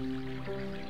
thank you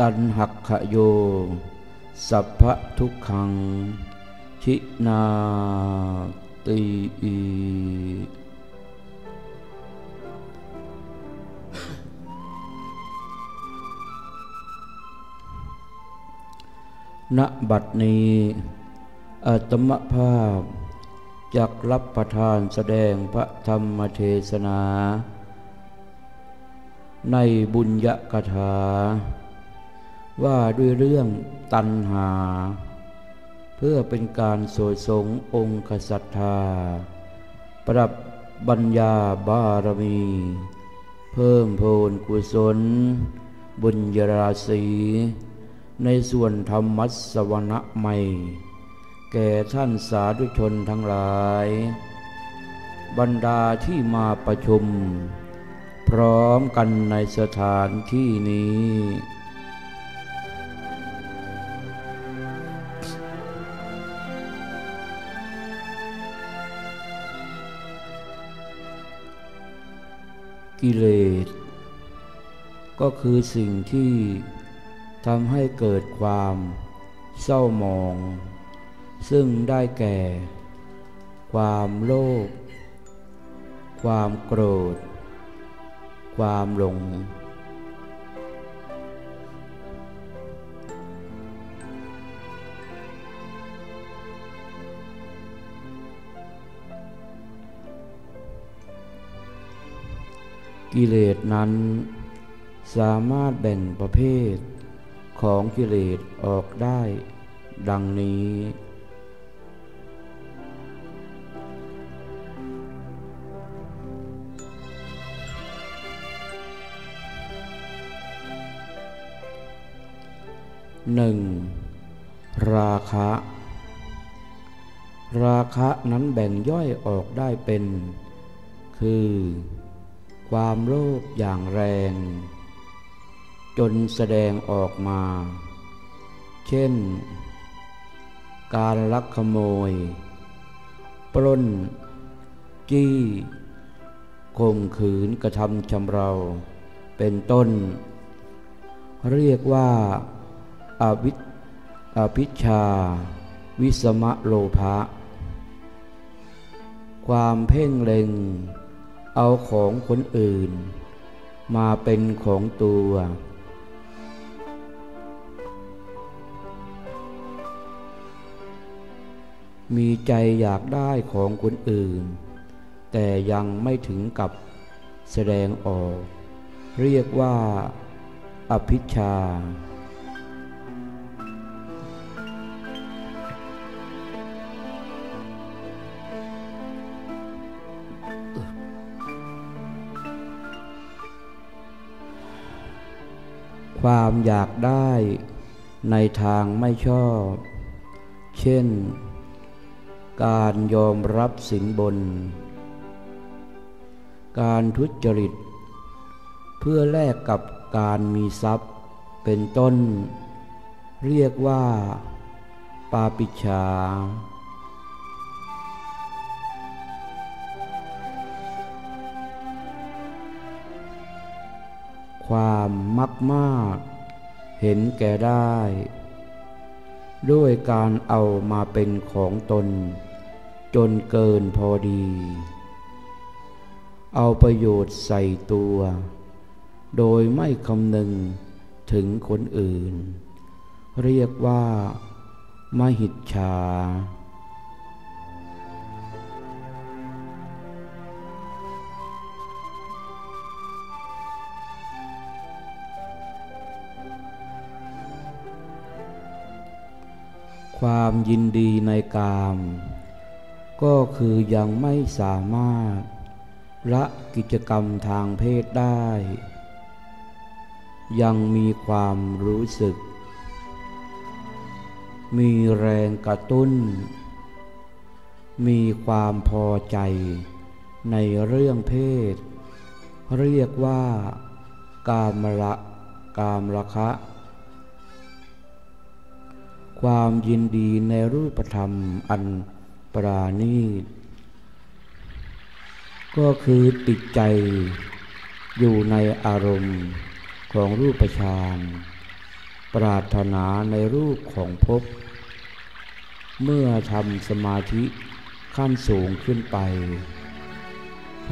ตันหักขโย สัพพทุกขัง ชินาตีณบัดนี้อัตมภาพจักรับประทานแสดงพระธรรมเทศนา ในบุญยกถา ว่าด้วยเรื่องตัณหา เพื่อเป็นการโสดสงองค์ศรัทธา ปรับบัญญาบารมี เพิ่มโพลกุศล บุญยราศีในส่วนธรรมัสวนะใหม่ แก่ท่านสาธุชนทั้งหลาย บรรดาที่มาประชุม พร้อมกันในสถานที่นี้ กิเลส ก็คือสิ่งที่ทำให้เกิดความเศร้าหมอง ซึ่งได้แก่ ความโลภความโกรธ ความหลง กิเลสนั้นสามารถแบ่งประเภทของกิเลสออกได้ดังนี้ หนึ่งราคะ ราคะนั้นแบ่งย่อยออกได้เป็น คือ ความโลภอย่างแรง จนแสดงออกมา เช่น การลักขโมย ปล้น จี้ข่มขืนกระทำชำเรา เป็นต้น เรียกว่าอาวิอภิชา วิสมะโลภะ ความเพ่งเล็ง เอาของคนอื่น มาเป็นของตัว มีใจอยากได้ของคนอื่น แต่ยังไม่ถึงกับแสดงออก เรียกว่า อภิชา ความอยากได้ในทางไม่ชอบ เช่น การยอมรับสินบน การทุจริต เพื่อแลกกับการมีทรัพย์เป็นต้น เรียกว่า ปาปิชา ความมักมาก เห็นแก่ได้ ด้วยการเอามาเป็นของตน จนเกินพอดี เอาประโยชน์ใส่ตัว โดยไม่คำนึงถึงคนอื่น เรียกว่ามหิจฉา ความยินดีในกาม ก็คือยังไม่สามารถละกิจกรรมทางเพศได้ ยังมีความรู้สึก มีแรงกระตุ้น มีความพอใจในเรื่องเพศ เรียกว่ากามละกามละคะ ความยินดีในรูปธรรมอันปราณีตก็คือติดใจอยู่ในอารมณ์ของรูปฌานปรารถนาในรูปของภพเมื่อทำสมาธิขั้นสูงขึ้นไป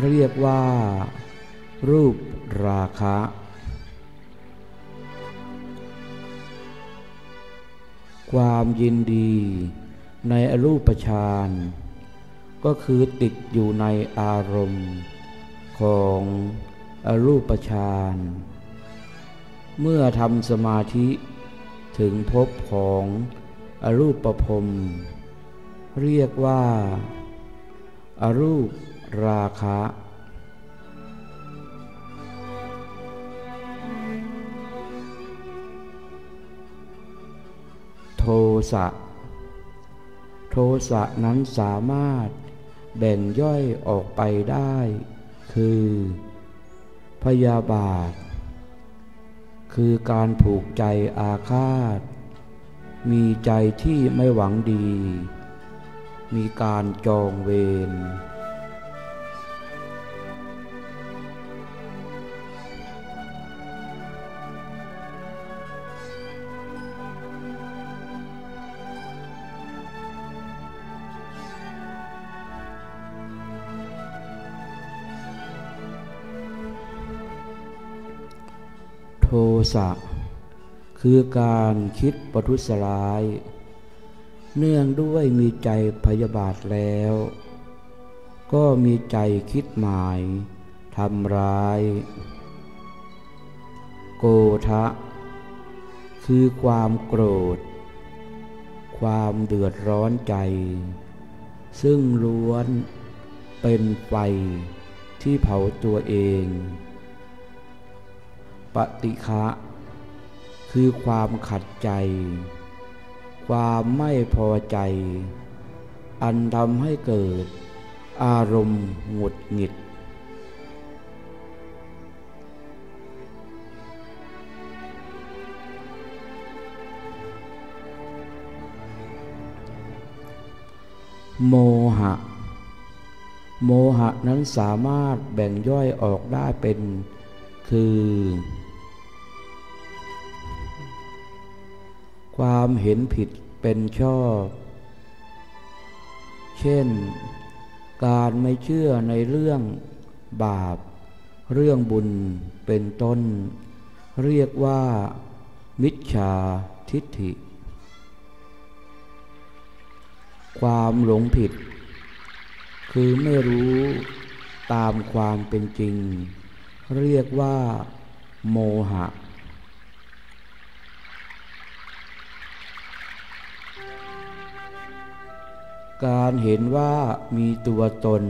เรียกว่า รูปราคะ ความยินดีในอรูปฌานก็คือติดอยู่ในอารมณ์ของอรูปฌานเมื่อทำสมาธิถึงพบของอรูปปภพเรียกว่าอารูปราคะ ทสะ โทสะนั้นสามารถแบ่งย่อยออกไปได้ คือ พยาบาท คือการผูกใจอาฆาต มีใจที่ไม่หวังดี มีการจองเวร สะ คือการคิดประทุษร้าย เนื่องด้วยมีใจพยาบาทแล้ว ก็มีใจคิดหมายทำร้าย โกทะ คือความโกรธ ความเดือดร้อนใจ ซึ่งล้วนเป็นไฟที่เผาตัวเอง ปฏิฆะคือความขัดใจ ความไม่พอใจ อันทำให้เกิด อารมณ์หงุดหงิด โมหะ โมหะนั้นสามารถแบ่งย่อยออกได้เป็น คือ ความเห็นผิดเป็นชอบ เช่น การไม่เชื่อในเรื่องบาป เรื่องบุญเป็นต้น เรียกว่า มิจฉาทิฏฐิ ความหลงผิด คือไม่รู้ตามความเป็นจริง เรียกว่า โมหะ การเห็นว่ามีตัวตน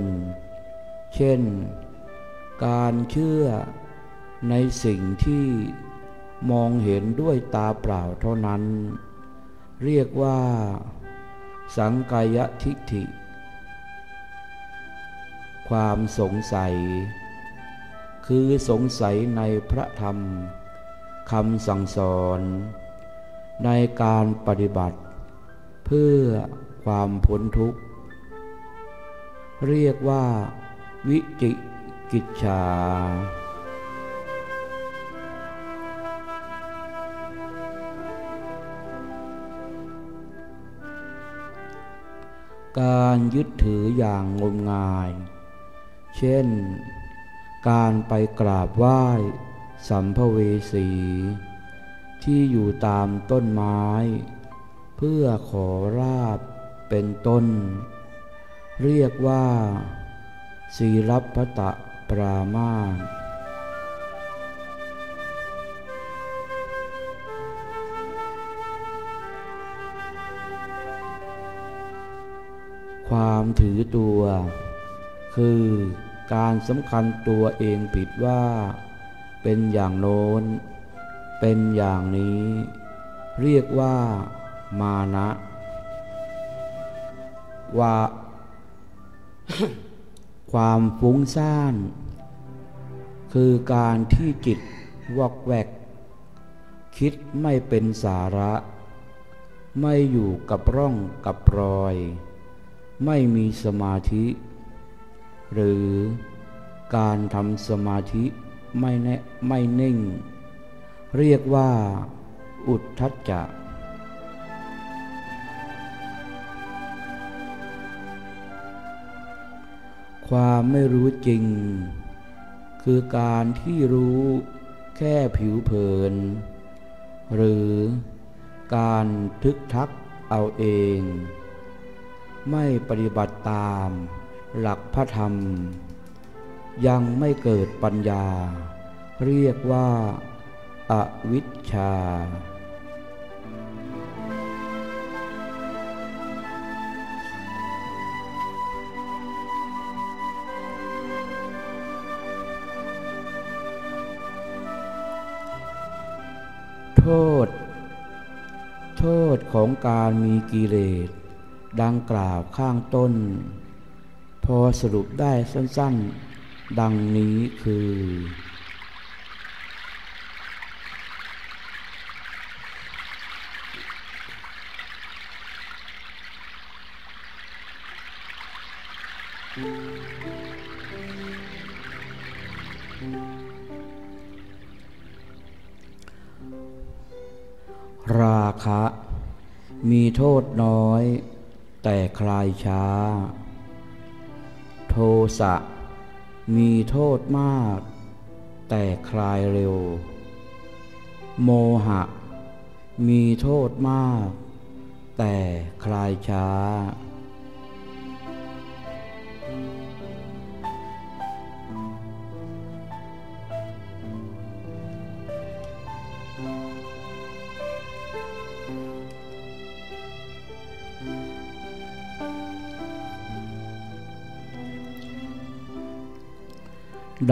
เช่น การเชื่อในสิ่งที่มองเห็นด้วยตาเปล่าเท่านั้น เรียกว่า สังกายทิฏฐิ ความสงสัย คือสงสัยในพระธรรมคำสั่งสอน ในการปฏิบัติ เพื่อ ความพ้นทุกข์ เรียกว่า วิจิกิจชาการยึดถืออย่างงมงาย เช่น การไปกราบไหว้สัมภเวสีทที่อยู่ตามต้นไม้ เพื่อขอราบ เป็นต้น เรียกว่าศีลัพตะปรามาสความถือตัว คือการสำคัญตัวเองผิดว่า เป็นอย่างโน้น เป็นอย่างนี้ เรียกว่า มานะ ว่า ความฟุ้งซ่าน คือการที่จิตวอกแวก คิดไม่เป็นสาระ ไม่อยู่กับร่องกับรอย ไม่มีสมาธิ หรือการทำสมาธิไม่แน่ไม่นิ่ง เรียกว่า อุทธัจจะ ความไม่รู้จริง คือการที่รู้แค่ผิวเผิน หรือการทึกทักเอาเอง ไม่ปฏิบัติตามหลักพระธรรม ยังไม่เกิดปัญญา เรียกว่าอาวิชชา โทษ โทษของการมีกิเลส ดังกล่าวข้างต้น พอสรุปได้สั้นๆ ดังนี้คือ โทษน้อย แต่คลายช้า โทสะมีโทษมาก แต่คลายเร็ว โมหะ มีโทษมาก แต่คลายช้า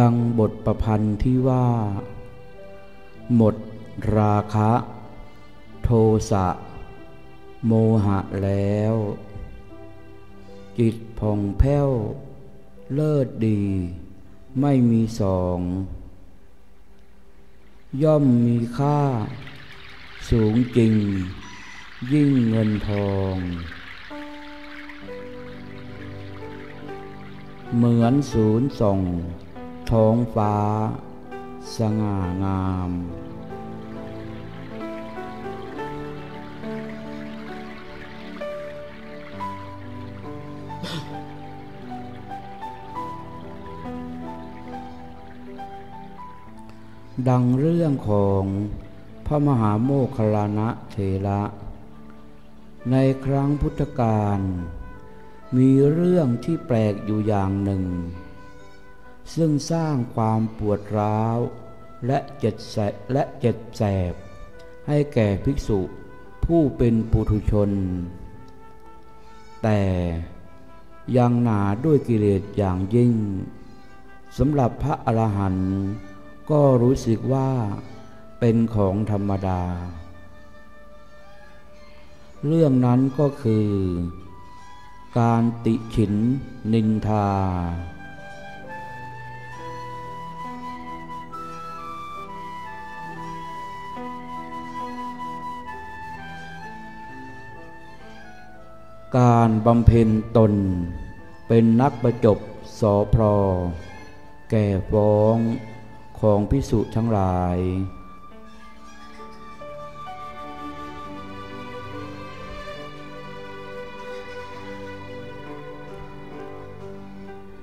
ดังบทประพันธ์ที่ว่า หมดราคะ โทสะ โมหะแล้ว จิตผ่องแผ้ว เลิศดี ไม่มีสอง ย่อมมีค่า สูงจริง ยิ่งเงินทองเหมือนศูนย์ส่ง ท้องฟ้า สง่างาม ดังเรื่องของพระมหาโมคคลานะเถระ ในครั้งพุทธกาลมีเรื่องที่แปลกอยู่อย่างหนึ่ง ซึ่งสร้างความปวดร้าว และเจ็ดแสบและเจ็ดแสบ ให้แก่ภิกษุผู้เป็นปุถุชน แต่ยังหนาด้วยกิเลสอย่างยิ่งสำหรับพระอรหันต์ก็รู้สึกว่าเป็นของธรรมดา เรื่องนั้นก็คือ การติฉินนินทา การบำเพ็ญตน เป็นนักประจบสอพรแก่ฟ้องของพิสุทั้งหลาย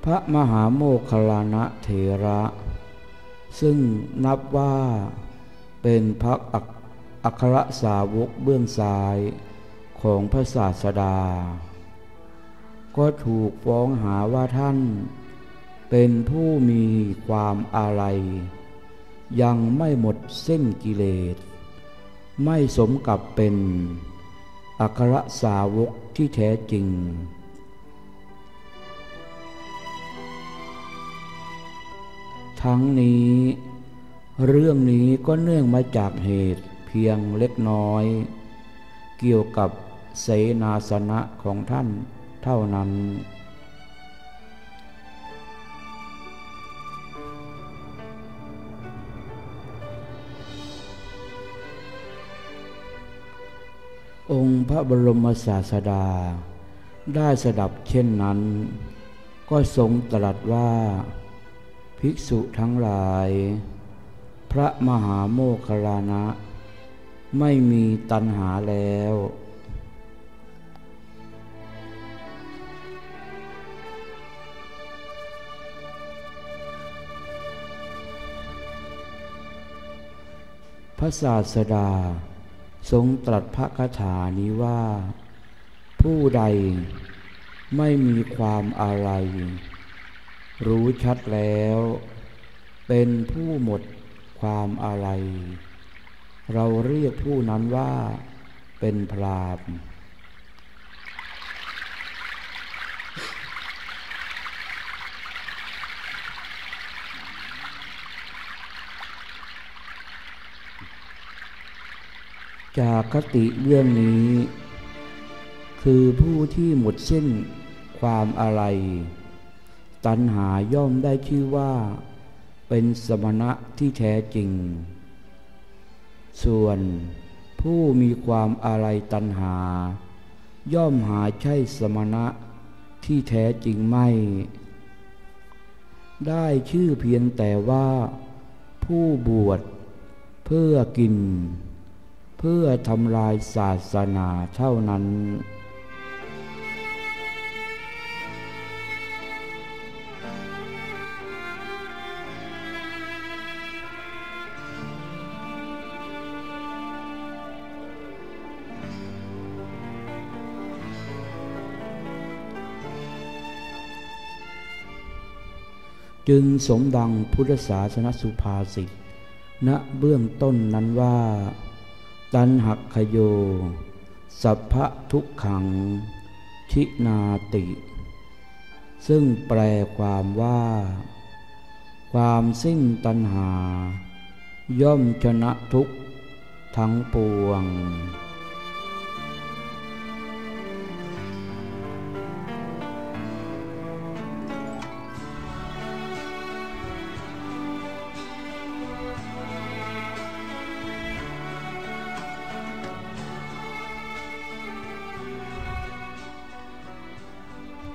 พระมหาโมคคลานะเถระ ซึ่งนับว่าเป็นพระอัครสาวกเบื้องซ้าย ของพระศาสดา ก็ถูกฟ้องหาว่าท่าน เป็นผู้มีความอาลัย ยังไม่หมดเส้นกิเลส ไม่สมกับเป็นอัครสาวกที่แท้จริง ทั้งนี้เรื่องนี้ก็เนื่องมาจากเหตุเพียงเล็กน้อย เกี่ยวกับ เสนาสนะของท่านเท่านั้น องค์พระบรมศาสดา ได้สดับเช่นนั้น ก็ทรงตรัสว่า ภิกษุทั้งหลาย พระมหาโมคคลานะ ไม่มีตัณหาแล้ว ระศาสดา ทรงตรัสพระคาถานี้ว่า ผู้ใดไม่มีความอะไร รู้ชัดแล้ว เป็นผู้หมดความอะไร เราเรียกผู้นั้นว่าเป็นพราม จากคติเรื่องนี้ คือผู้ที่หมดสิ้นความอะไร ตัณหาย่อมได้ชื่อว่า เป็นสมณะที่แท้จริง ส่วนผู้มีความอะไรตัณหา ย่อมหาใช่สมณะที่แท้จริงไม่ ได้ชื่อเพียงแต่ว่า ผู้บวชเพื่อกิน เพื่อทำลายศาสนาเท่านั้น จึงสมดังพุทธศาสนสุภาษิตณเบื้องต้นนั้นว่า ตันหักขโย สัพพะทุกขัง ชินาติ ซึ่งแปลความว่า ความสิ้นตัณหา ย่อมชนะทุกทั้งปวง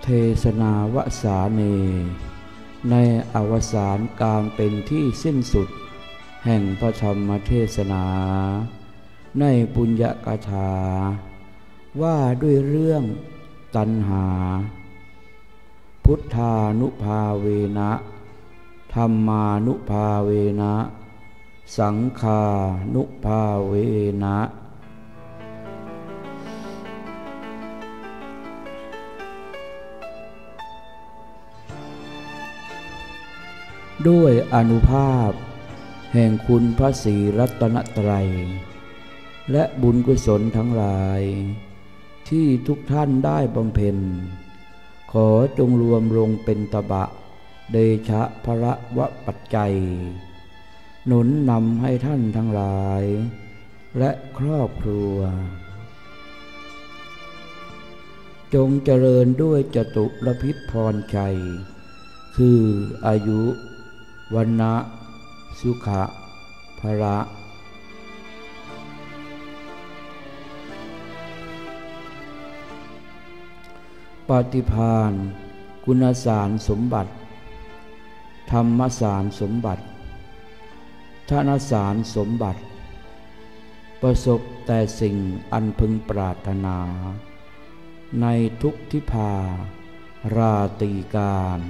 เทศนาวสาเนในอวสานการเป็นที่สิ้นสุด แห่งพระธรรมเทศนา ในปุญญกถา ว่าด้วยเรื่องตัณหา พุทธานุภาเวนะธรรมานุภาเวนะ สังขานุภาเวนะ ด้วยอนุภาพ แห่งคุณพระศรีรัตนตรัย และบุญกุศลทั้งหลาย ที่ทุกท่านได้บำเพ็ญ ขอจงรวมลงเป็นตบะ เดชะพระวะปัจจัย หนุนนำให้ท่านทั้งหลาย และครอบครัว จงเจริญด้วยจตุรพิษพรชัย คืออายุ วันนะสุขะภระปฏิพานคุณสารสมบัติ ธรรมสารสมบัติธนสารสมบัติ ประสบแต่สิ่งอันพึงปรารถนา ในทุกทิพาราตีการ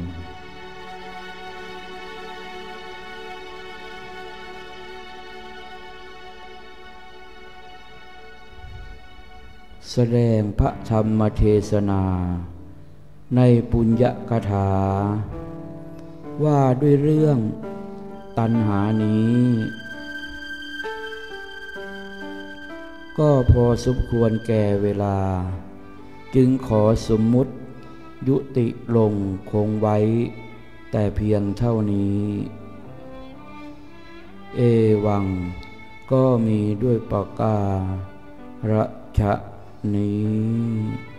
แสดงพระธรรมเทศนา ในปุญญกถา ว่าด้วยเรื่องตัณหานี้ ก็พอสมควรแก่เวลา จึงขอสมมุติยุติลงคงไว้ แต่เพียงเท่านี้ เอวังก็มีด้วยปากการะชะ นี้